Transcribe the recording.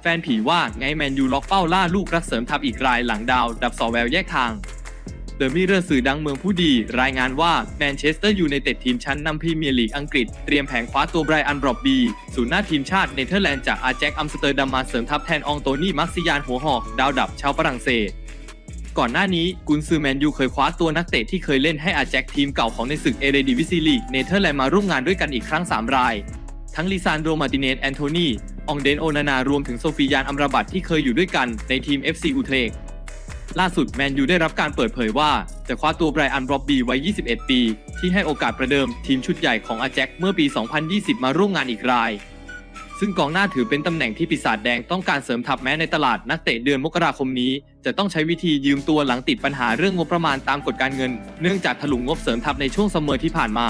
แฟนผีว่าไงแมนยูล็อกเป้าล่าลูกรักเสริมทัพอีกรายหลังดาว ดับสอแววแยกทางเดอะมิเรอร์สื่อดังเมืองผู้ดี รายงานว่าแมนเชสเตอร์ยูไนเต็ดทีมชั้นนำพรีเมียร์ลีกอังกฤษ เตรียมแผงคว้าตัวไบรอันบรอบบีศูนย์หน้าทีมชาติเนเธอร์แลนด์จากอาแจ็คอัมสเตอร์ดัมมาเสริมทัพแทนอองโตนี่มักซิยานหัวหอก ดาวดับชาวฝรั่งเศส ก่อนหน้านี้กุนซือแมนยูเคยคว้าตัวนักเตะที่เคยเล่นให้อาแจ็คทีมเก่าของในศึกเอเรดิวิซีลีกเนเธอร์แลนด์มาร่วมงานด้วยกันอีกครั้ง 3 ราย ทั้งลิซานโดมาติเนสแอนโทนี องเดนโอนานารวมถึงโซฟียานอัมราบัตที่เคยอยู่ด้วยกันในทีม FC อุเทรกล่าสุดแมนยูได้รับการเปิดเผยว่า จะคว้าตัวไบรอันบรอบบี้วัย 21 ปี ที่ให้โอกาสประเดิมทีมชุดใหญ่ของอาแจ็คเมื่อปี 2020 มาร่วมงานอีกราย ซึ่งกองหน้าถือเป็นตำแหน่งที่ปีศาจแดงต้องการเสริมทัพแม้ในตลาดนักเตะเดือนมกราคมนี้ จะต้องใช้วิธียืมตัวหลังติดปัญหาเรื่องงบประมาณตามกฎการเงิน เนื่องจากถลุงงบเสริมทัพในช่วงซัมเมอร์ที่ผ่านมา